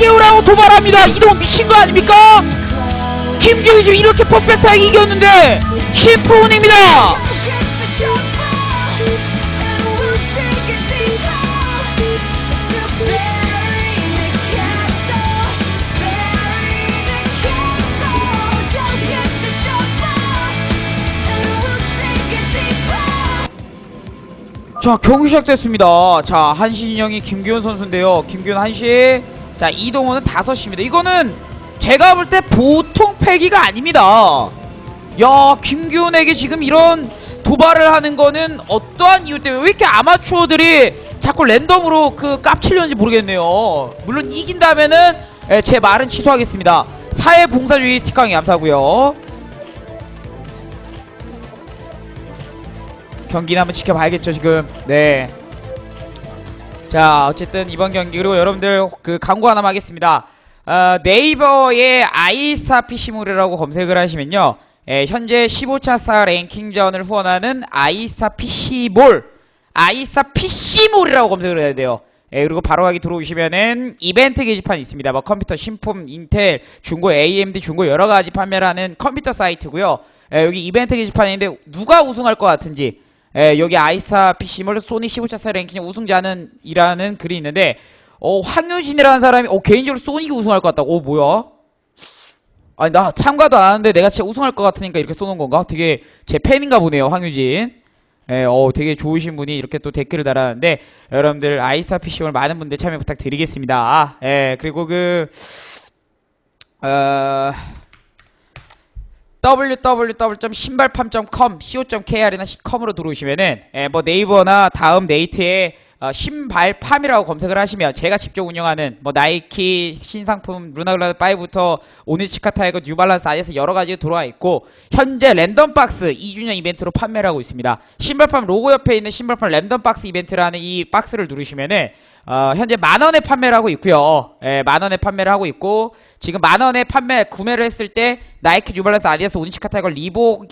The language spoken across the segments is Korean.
깨우라고 도발합니다. 이동 미친 거 아닙니까? 김규희 지금 이렇게 퍼펙트하게 이겼는데 10분입니다. 자 경기 시작됐습니다. 자 한신영이 김규현 선수인데요. 김규현 한시. 자 이동호는 5시입니다. 이거는 제가 볼 때 보통 패기가 아닙니다. 야 김규현에게 지금 이런 도발을 하는 거는 어떠한 이유 때문에 왜 이렇게 아마추어들이 자꾸 랜덤으로 그 깝치려는지 모르겠네요. 물론 이긴다면은 예, 제 말은 취소하겠습니다. 사회봉사주의 스티커이 감사하고요. 경기는 한번 지켜봐야겠죠 지금 네. 자 어쨌든 이번 경기 그리고 여러분들 그 광고 하나 하겠습니다 어, 네이버에 아이사 PC몰이라고 검색을 하시면요 예, 현재 15차 사 랭킹전을 후원하는 아이사 PC몰 아이사 PC몰이라고 검색을 해야 돼요 예, 그리고 바로 가기 들어오시면은 이벤트 게시판이 있습니다. 뭐 컴퓨터 신품, 인텔, 중고, AMD, 중고 여러 가지 판매를 하는 컴퓨터 사이트고요. 예, 여기 이벤트 게시판이 있는데 누가 우승할 것 같은지 예, 여기 아이사 PC몰 소니 15차 사 랭킹 우승자는 이라는 글이 있는데 어, 황효진이라는 사람이 어, 개인적으로 소니가 우승할 것 같다고. 어, 뭐야? 아니 나 참가도 안 하는데 내가 진짜 우승할 것 같으니까 이렇게 쏘는 건가? 되게 제 팬인가 보네요, 황유진. 예, 어, 되게 좋으신 분이 이렇게 또 댓글을 달았는데 여러분들 아이사 PC몰 많은 분들 참여 부탁드리겠습니다. 예, 그리고 그 어, www.신발팜.com co.kr이나 컴으로 들어오시면은 예, 뭐 네이버나 다음 네이트에 어, 신발팜이라고 검색을 하시면 제가 직접 운영하는 뭐 나이키 신상품 루나글라드 5부터 오니치카 타이거 뉴발란스 아디에서 여러 가지 들어와 있고 현재 랜덤박스 2주년 이벤트로 판매를 하고 있습니다. 신발팜 로고 옆에 있는 신발팜 랜덤박스 이벤트라는 이 박스를 누르시면은 어, 현재 만 원에 판매를 하고 있고요. 예, 만 원에 판매를 하고 있고 지금 만 원에 판매 구매를 했을 때 나이키 뉴발란스 아디다스 오니치카 타이거 리복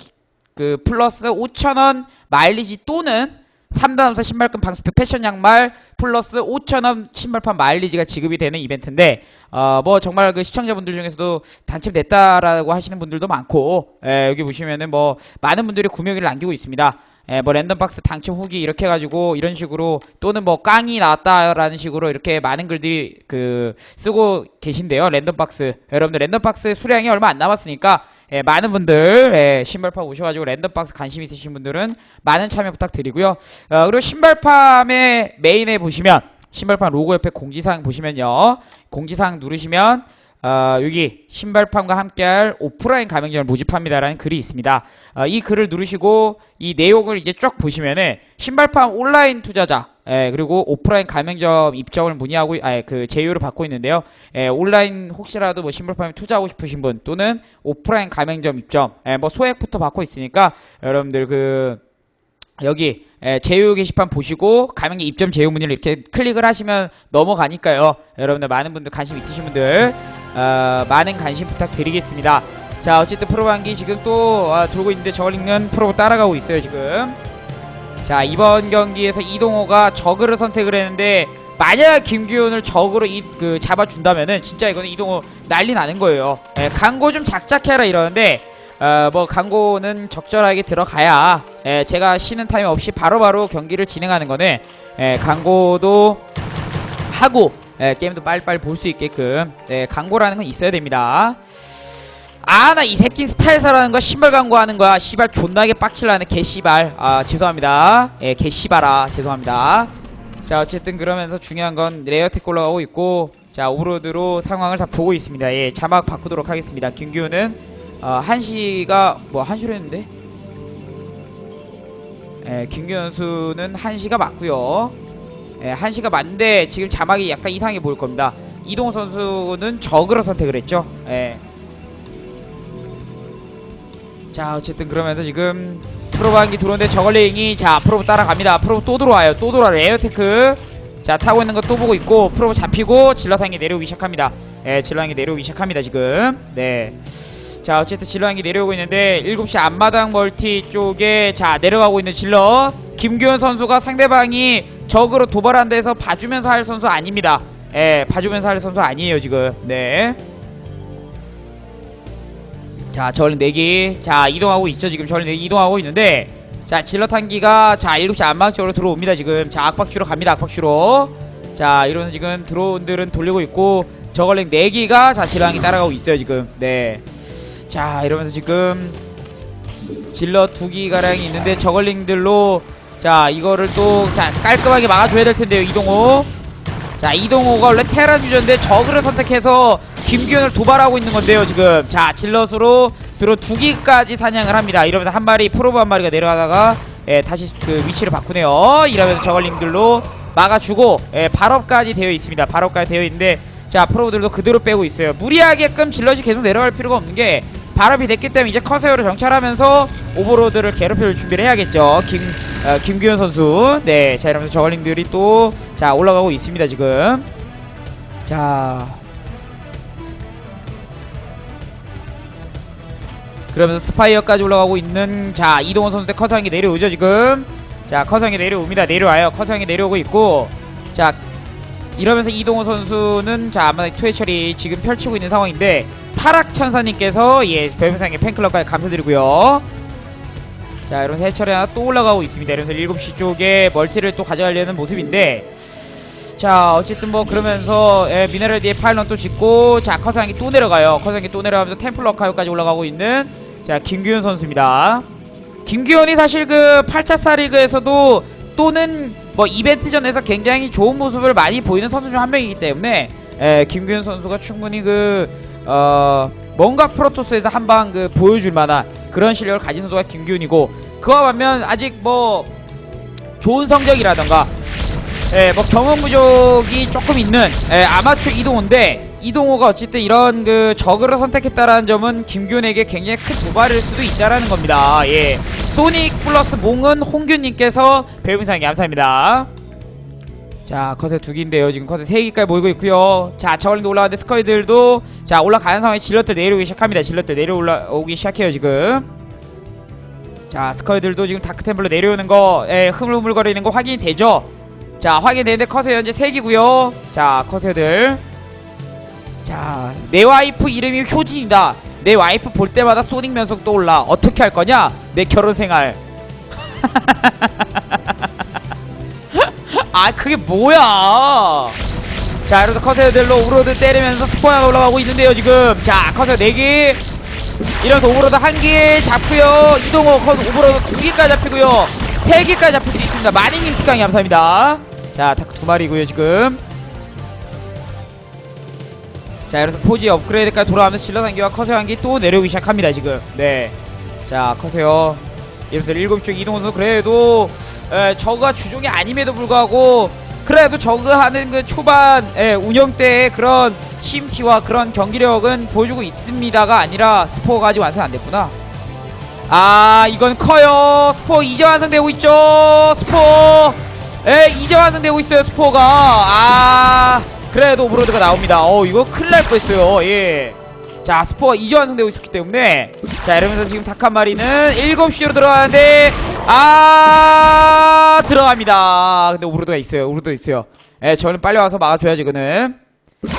그 플러스 5,000원 마일리지 또는 3단원사 신발끈 방수팩 패션 양말 플러스 5,000원 신발판 마일리지가 지급이 되는 이벤트인데 어 뭐 정말 그 시청자분들 중에서도 당첨됐다라고 하시는 분들도 많고 예, 여기 보시면은 뭐 많은 분들이 구매기를 남기고 있습니다. 예, 뭐 랜덤박스 당첨 후기 이렇게 해가지고 이런 식으로 또는 뭐 깡이 나왔다라는 식으로 이렇게 많은 글들이 그 쓰고 계신데요. 랜덤박스 여러분들 랜덤박스 수량이 얼마 안 남았으니까 예, 많은 분들 예, 신발팜 오셔가지고 랜덤박스 관심 있으신 분들은 많은 참여 부탁드리고요. 어, 그리고 신발팜의 메인에 보시면 신발팜 로고 옆에 공지사항 보시면요. 공지사항 누르시면 어, 여기 신발팜과 함께할 오프라인 가맹점을 모집합니다라는 글이 있습니다. 어, 이 글을 누르시고 이 내용을 이제 쭉 보시면은 신발팜 온라인 투자자 예, 그리고 오프라인 가맹점 입점을 문의하고 아, 그 제휴를 받고 있는데요. 예, 온라인 혹시라도 뭐 신발팜에 투자하고 싶으신 분 또는 오프라인 가맹점 입점 예, 뭐 소액부터 받고 있으니까 여러분들 그 여기 예, 제휴 게시판 보시고 가맹점 입점 제휴 문의를 이렇게 클릭을 하시면 넘어가니까요. 여러분들 많은 분들 관심 있으신 분들 어, 많은 관심 부탁드리겠습니다. 자 어쨌든 프로방기 지금 또 아, 돌고 있는데 저글링은 프로 따라가고 있어요 지금. 자 이번 경기에서 이동호가 저그를 선택을 했는데 만약 김규현을 적으로 이, 그 잡아준다면은 진짜 이거는 이동호 난리 나는 거예요. 예, 광고 좀 작작해라 이러는데 어, 뭐 광고는 적절하게 들어가야 예, 제가 쉬는 타임 없이 바로바로 경기를 진행하는 거는 예, 광고도 하고 예, 게임도 빨리빨리 볼 수 있게끔 예, 광고라는 건 있어야 됩니다. 아 나 이 새끼 스타일사라는 거 신발 광고하는 거야. 씨발 존나게 빡칠라는 개씨발. 아 죄송합니다. 예 개씨발아 죄송합니다. 자 어쨌든 그러면서 중요한 건 레어텍 올라가고 있고 자 오브로드로 상황을 다 보고 있습니다. 예 자막 바꾸도록 하겠습니다. 김규는 어, 한시가 뭐 한시로 했는데? 예 김규 선수는 한시가 맞고요. 예 한시가 맞는데 지금 자막이 약간 이상해 보일 겁니다. 이동호 선수는 적으로 선택을 했죠. 예 자 어쨌든 그러면서 지금 프로브 한기 들어오는데 저걸링이 자 프로브 따라갑니다. 프로브 또 들어와요. 또 들어와. 에어테크. 자 타고 있는 거 또 보고 있고 프로브 잡히고 질러상이 내려오기 시작합니다. 예 질러상이 내려오기 시작합니다 지금. 네 자 어쨌든 질러상이 내려오고 있는데 7시 앞마당 멀티 쪽에 자 내려가고 있는 질러. 김규현 선수가 상대방이 적으로 도발한 데서 봐주면서 할 선수 아닙니다. 예, 봐주면서 할 선수 아니에요 지금. 네. 자, 저울링 4기. 자, 이동하고 있죠. 지금 저울링 4기 이동하고 있는데. 자, 질럿 한기가 자, 7시 안방 쪽으로 들어옵니다. 지금. 자, 악박주로 갑니다. 악박주로. 자, 이러면 지금 드론들은 돌리고 있고 저걸링 4기가 자, 한기 따라가고 있어요, 지금. 네. 자, 이러면서 지금 질럿 두 기가량이 있는데 저걸링들로 자, 이거를 또 자, 깔끔하게 막아줘야 될 텐데요. 이동호. 자 이동호가 원래 테란 유저인데 저그를 선택해서 김규현을 도발하고 있는 건데요 지금. 자 질럿으로 들어 두 기까지 사냥을 합니다. 이러면서 한 마리 프로브 한 마리가 내려가다가 예, 다시 그 위치를 바꾸네요. 이러면서 저걸링들로 막아주고 예, 발업까지 되어 있습니다. 발업까지 되어 있는데 자 프로브들도 그대로 빼고 있어요. 무리하게끔 질럿이 계속 내려갈 필요가 없는 게 발업이 됐기 때문에 이제 커세어를 정찰하면서 오버로드를 괴롭힐 준비를 해야겠죠. 김 어, 김규현 선수. 네자 이러면서 저걸링들이 또 자 올라가고 있습니다 지금. 자 그러면서 스파이어까지 올라가고 있는 자 이동원 선수 대 커상이 내려오죠 지금. 자 커상이 내려옵니다. 내려와요. 커상이 내려오고 있고. 자 이러면서 이동호 선수는 자 아마 처리 지금 펼치고 있는 상황인데 타락 천사님께서 예 별명상의 팬클럽까지 감사드리고요. 자 이러면서 해철이 하나 또 올라가고 있습니다. 이러면서 7시 쪽에 멀티를 또 가져가려는 모습인데 자 어쨌든 뭐 그러면서 예, 미네랄 뒤에 파일런 또 짓고 자 커상이 또 내려가요. 커상이 또 내려가면서 템플러 카요까지 올라가고 있는 자 김규현 선수입니다. 김규현이 사실 그 8차 리그에서도 또는 뭐 이벤트전에서 굉장히 좋은 모습을 많이 보이는 선수 중 한 명이기 때문에 예, 김규현 선수가 충분히 그 어, 뭔가 프로토스에서 한 방 그 보여줄 만한 그런 실력을 가진 선수가 김규현이고 그와 반면 아직 뭐 좋은 성적이라던가 예, 뭐 경험 부족이 조금 있는 예, 아마추어 이동호인데 이동호가 어쨌든 이런 그 저그를 선택했다라는 점은 김규현에게 굉장히 큰 도발일 수도 있다라는 겁니다. 예. 소닉 플러스 몽은 홍균님께서 배우상에 감사합니다. 자, 컷에 두 개인데요. 지금 컷에 세 개까지 모이고 있고요. 자, 저걸링도 올라가는데 스커이들도 자 올라가는 상황에 질럿들 내려오기 시작합니다. 질럿들 내려올라오기 시작해요 지금. 자, 스커이들도 지금 다크템플로 내려오는 거, 예, 흐물흐물거리는 거 확인이 되죠. 자, 확인되는데 컷에 현재 세 개고요. 자, 컷에들. 자, 내 와이프 이름이 효진이다. 내 와이프 볼 때마다 소닉 면속 떠올라. 어떻게 할 거냐? 내 결혼 생활. 아, 그게 뭐야? 자, 이러면서 커세어들로 오브로드 때리면서 스포가 올라가고 있는데요, 지금. 자, 커세어 4개. 이러면서 오브로드 1개 잡고요. 이동호 커서 오브로드 2개까지 잡히고요. 3개까지 잡힐 수 있습니다. 마닝님 특강이 감사합니다. 자, 다크 두 마리고요, 지금. 자, 이래서 포지 업그레이드까지 돌아가면서 질러 단계와 커세어 한기 또 내려오기 시작합니다, 지금. 네. 자, 커세어. 이러면서 7시 쪽 이동호 선수 그래도 에, 저그가 주종이 아님에도 불구하고 그래도 저그 하는 그 초반 에, 운영 때의 그런 심티와 그런 경기력은 보여주고 있습니다가 아니라 스포가 아직 완성 안 됐구나. 아 이건 커요. 스포 이제 완성되고 있죠. 스포. 에 이제 완성되고 있어요. 스포가. 아 그래도 오브로드가 나옵니다. 어 이거 큰일 날 뻔했어요. 예. 자 스포가 이제 완성되고 있었기 때문에 자 이러면서 지금 닭 한 마리는 7시로 들어가는데 아 들어갑니다 근데 오브로드가 있어요 오브로드가 있어요 예 저는 빨리 와서 막아줘야지 이거는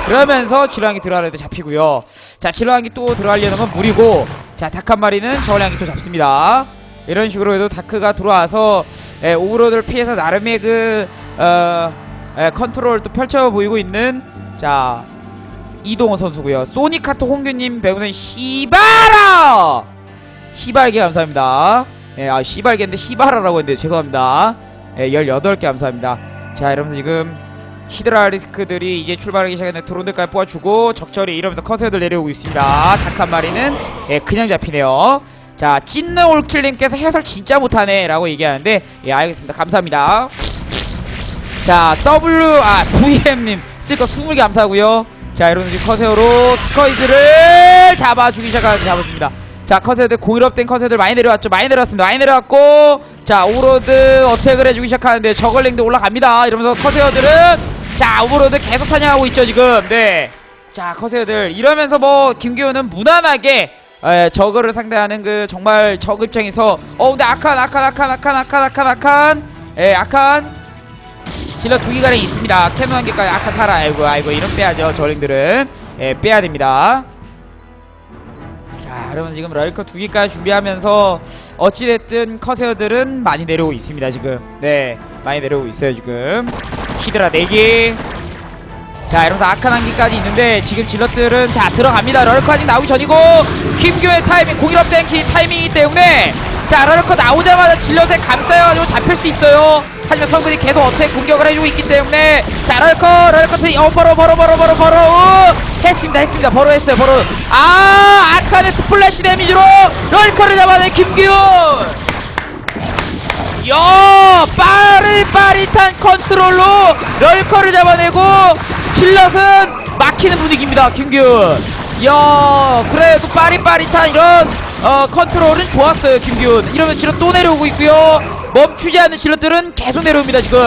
그러면서 질랑이 들어가려도 잡히고요 자 질랑이 또 들어가려는 건 무리고 자 닭 한 마리는 저울량이 또 잡습니다 이런 식으로 해도 다크가 들어와서 예, 오브로드를 피해서 나름의 그 어, 예, 컨트롤 또 펼쳐 보이고 있는 자 이동호 선수고요. 소니카트 홍규님 배우선 시바라 시발개 감사합니다. 예, 아 시발개인데 시바라라고 했는데 죄송합니다. 예, 18개 감사합니다. 자, 이러면서 지금 히드라 리스크들이 이제 출발하기 시작했는데 드론들까지 뽑아주고 적절히 이러면서 커세어들 내려오고 있습니다. 닭 한 마리는 예, 그냥 잡히네요. 자, 찐느 올킬님께서 해설 진짜 못하네 라고 얘기하는데 예, 알겠습니다. 감사합니다. 자, W, 아, VM님 쓸 거 20개 감사하고요 자, 지금 커세어로 스커이드를 잡아주기 시작하는데 잡아줍니다. 자, 커세어들 공일업된 커세어들 많이 내려왔죠. 많이 내려왔습니다. 많이 내려왔고, 자, 오버로드 어택을 해주기 시작하는데 저걸링도 올라갑니다. 이러면서 커세어들은 자, 오버로드 계속 사냥하고 있죠, 지금. 네. 자, 커세어들 이러면서 뭐 김기훈은 무난하게 에, 저거를 상대하는 그 정말 적 입장에서 어 근데 아칸 아칸 아칸 아칸 아칸 아칸 아칸 에 아칸 질러 두 기가량이 있습니다. 캐논 한 개까지 아까 살아. 아이고 아이고 이런 빼야죠. 저링들은 예, 빼야 됩니다. 자, 여러분 지금 럴커 두 개까지 준비하면서 어찌됐든 커세어들은 많이 내려오고 있습니다. 지금 네 많이 내려오고 있어요. 지금 히드라 4개 자 이러면서 아칸 한 개까지 있는데 지금 질럿들은 자 들어갑니다. 럴커 아직 나오기 전이고 김규의 타이밍 공일업 땡키 타이밍이기 때문에 자 럴커 나오자마자 질럿에 감싸여가지고 잡힐 수 있어요. 하지만 성근이 계속 어택 공격을 해주고 있기 때문에 자 럴커 럴커 트 어 버러 버러 버러 버러 버러 우! 했습니다 했습니다 버러 했어요 버러 아 아칸의 스플래시 데미지로 럴커를 잡아낸 김규 야 빠릿빠릿한 컨트롤로 럴커를 잡아내고 질럿은 막히는 분위기입니다 김균 야 그래도 빠릿빠릿한 이런 어, 컨트롤은 좋았어요 김균 이러면 질럿 또 내려오고 있고요. 멈추지 않는 질럿들은 계속 내려옵니다 지금.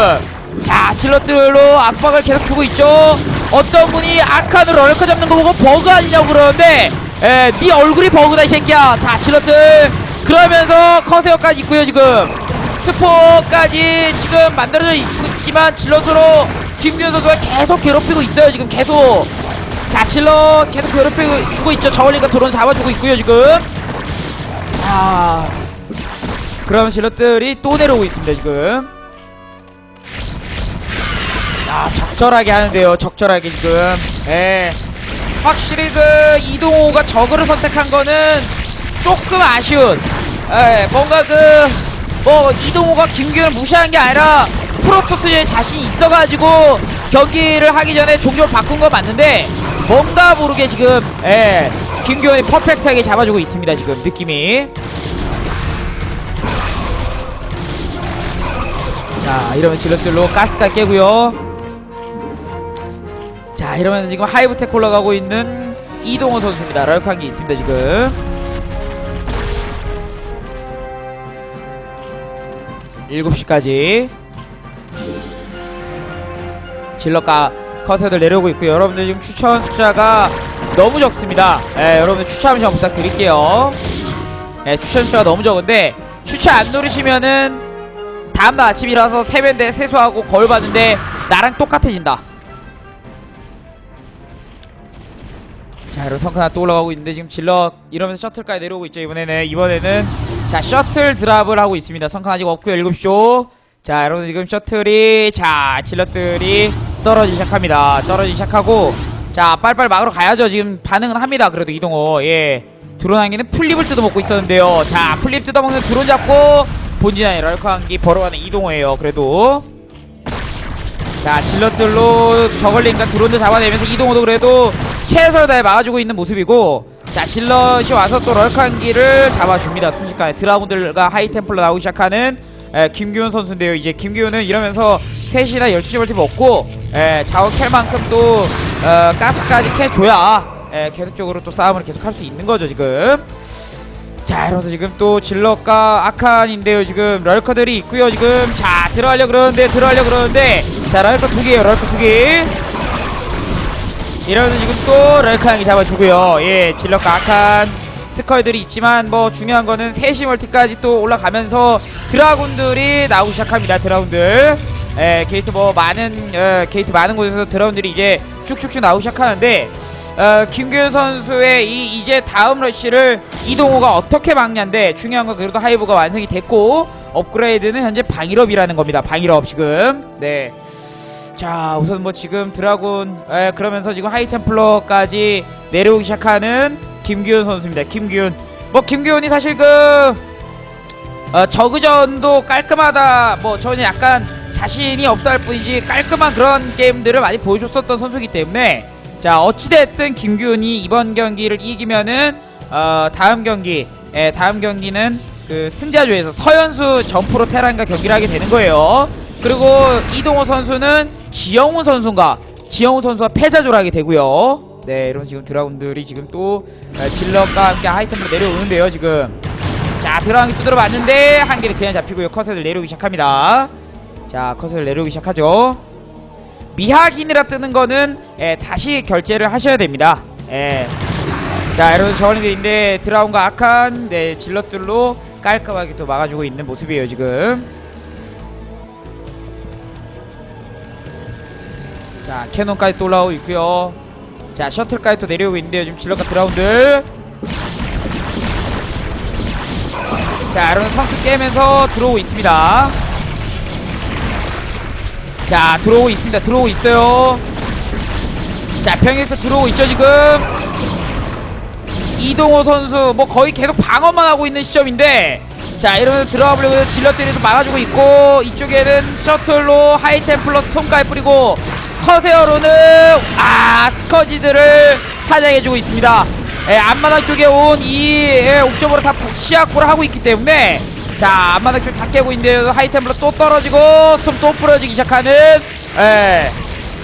자 질럿들로 압박을 계속 주고 있죠. 어떤 분이 아칸으로 럴커 잡는 거 보고 버그 아니냐고 그러는데 에, 네 얼굴이 버그다 이 새끼야. 자 질럿들. 그러면서 커세어까지 있고요 지금. 스포까지 지금 만들어져 있지만 질럿으로 김규현 선수가 계속 괴롭히고 있어요 지금. 계속. 자 질럿 계속 괴롭히고 주고 있죠. 저울리가 드론 잡아주고 있고요 지금. 자 그럼 질럿들이 또 내려오고 있습니다 지금. 야 적절하게 하는데요. 적절하게 지금. 예. 확실히 그 이동호가 저그를 선택한 거는 조금 아쉬운. 예 뭔가 그 뭐 이동호가 김규현을 무시한 게 아니라 프로토스에 자신이 있어가지고 경기를 하기 전에 종료를 바꾼 거 맞는데 뭔가 모르게 지금 예 김규현이 퍼펙트하게 잡아주고 있습니다 지금 느낌이. 자 이러면 질럿들로 가스까지 깨고요. 자 이러면서 지금 하이브텍 올라가고 있는 이동호 선수입니다. 럴크한 게 있습니다 지금. 7시까지 질럿과 커세들 내려오고 있고요. 여러분들 지금 추천 숫자가 너무 적습니다. 예, 여러분들 추천 한번 좀 부탁드릴게요. 예, 추천 숫자가 너무 적은데 추천 안 누르시면은 다음날 아침 일어나서 세면대 세수하고 거울 봤는데 나랑 똑같아진다. 자 여러분 성큰 하나 또 올라가고 있는데 지금 질럿 이러면서 셔틀까지 내려오고 있죠 이번에는. 이번에는 자 셔틀 드랍을 하고 있습니다. 성큰 아직 없고요 7시죠 자 여러분 지금 셔틀이 자 질럿들이 떨어지기 시작합니다. 떨어지기 시작하고 자 빨빨 막으러 가야죠. 지금 반응은 합니다. 그래도 이동호. 예. 드론 한기는 풀립을 뜯어먹고 있었는데요. 자 풀립 뜯어먹는 드론 잡고 본진 아니 럴커 한기 벌어가는 이동호예요. 그래도. 자 질럿들로 저걸링과 드론도 잡아내면서 이동호도 그래도 최선을 다해 막아주고 있는 모습이고 자 질럿이 와서 또 럴칸기를 잡아줍니다. 순식간에 드라군들과 하이템플러 나오기 시작하는 에, 김규현 선수인데요. 이제 김규현은 이러면서 3시나 12시 벌티 먹고 에, 자원 캘 만큼 또 어, 가스까지 캐줘야 에, 계속적으로 또 싸움을 계속 할 수 있는 거죠 지금. 자 이러면서 지금 또 질럿과 아칸인데요 지금. 럴커들이 있고요 지금. 자 들어가려 그러는데 들어가려 그러는데. 자 럴커 두 개요 럴커 두개. 이러면서 지금 또 럴카양이 잡아주고요. 예 질럿과 아칸. 스컬들이 있지만 뭐 중요한 거는 세시 멀티까지 또 올라가면서 드라군들이 나오기 시작합니다 드라군들 예 게이트 뭐 많은 어, 게이트 많은 곳에서 드라군들이 이제 쭉쭉쭉 나오기 시작하는데 어, 김규현 선수의 이 이제 다음 러쉬를 이동호가 어떻게 막냐인데 중요한 건 그래도 하이브가 완성이 됐고 업그레이드는 현재 방일업이라는 겁니다. 방일업 지금. 네. 자 우선 뭐 지금 드라군 에, 그러면서 지금 하이템플러까지 내려오기 시작하는 김규현 선수입니다. 김규현. 뭐 김규현이 사실 그 어, 저그전도 깔끔하다. 뭐 저는 약간 자신이 할 뿐이지 깔끔한 그런 게임들을 많이 보여줬었던 선수이기 때문에 자 어찌됐든 김규현이 이번 경기를 이기면은 어, 다음 경기 에, 다음 경기는 그 승자조에서 서현수 점프로 테란과 경기를 하게 되는 거예요. 그리고 이동호 선수는 지영훈 선수인가 지영훈 선수와 패자조를 하게 되고요. 네 이런 지금 드라군들이 지금 또 에, 질럿과 함께 하이템으로 내려오는데요 지금. 자 드라군이 두드려 맞는데 한 개는 그냥 잡히고요. 컷을 내려오기 시작합니다 자 컷을 내려오기 시작하죠. 미하긴이라 뜨는 거는 예, 다시 결제를 하셔야 됩니다. 예. 자 여러분 저울링들인데 드라운과 아칸 네 질럿들로 깔끔하게 또 막아주고 있는 모습이에요 지금. 자 캐논까지 또 올라오고 있고요. 자 셔틀까지 또 내려오고 있는데요 지금 질럿과 드라운들. 자 여러분 성크 깨면서 들어오고 있습니다 자 들어오고 있습니다. 들어오고 있어요. 자 평에서 들어오고 있죠 지금? 이동호 선수 뭐 거의 계속 방어만 하고 있는 시점인데 자 이러면서 들어가 보려고 해서 질럿들이 좀 막아주고 있고 이쪽에는 셔틀로 하이템 플러 스톰까지 뿌리고 커세어로는 아 스커지들을 사냥해주고 있습니다. 예, 앞마당 쪽에 온 이 옥점으로 다 시약보를 하고 있기 때문에 자 앞마당 쪽다 깨고 있는데요 하이템플러 또 떨어지고 숨또 뿌려지기 시작하는 예,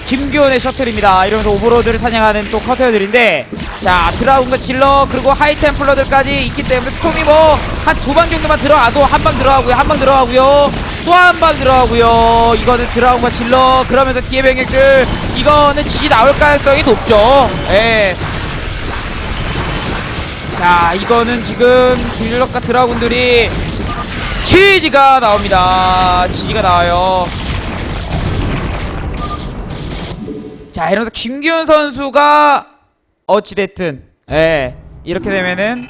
김규현의 셔틀입니다. 이러면서 오버로드를 사냥하는 또 커세어들인데 자 드라운과 질러 그리고 하이템플러들까지 있기 때문에 스톰이 뭐 한 두 방 정도만 들어와도 한 방 들어가고요 한 방 들어가고요 또 한 방 들어가고요 이거는 드라운과 질러 그러면서 뒤에 병력들 이거는 지 나올 가능성이 높죠 예. 자 이거는 지금 질럿과 드라군들이 치즈가 나옵니다 치즈가 나와요 자 이러면서 김기훈 선수가 어찌됐든 예 이렇게 되면은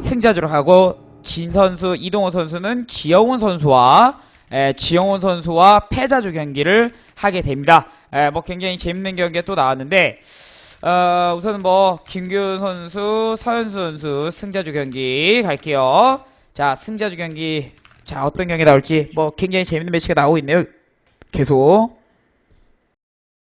승자조를 하고 진 선수 이동호 선수는 지영훈 선수와 예, 지영훈 선수와 패자조 경기를 하게 됩니다. 예, 뭐 굉장히 재밌는 경기가 또 나왔는데 어, 우선은 뭐 김규훈 선수, 서현수 선수 승자조 경기 갈게요. 자 승자조 경기. 자 어떤 경기 나올지. 뭐 굉장히 재밌는 매치가 나오고 있네요. 계속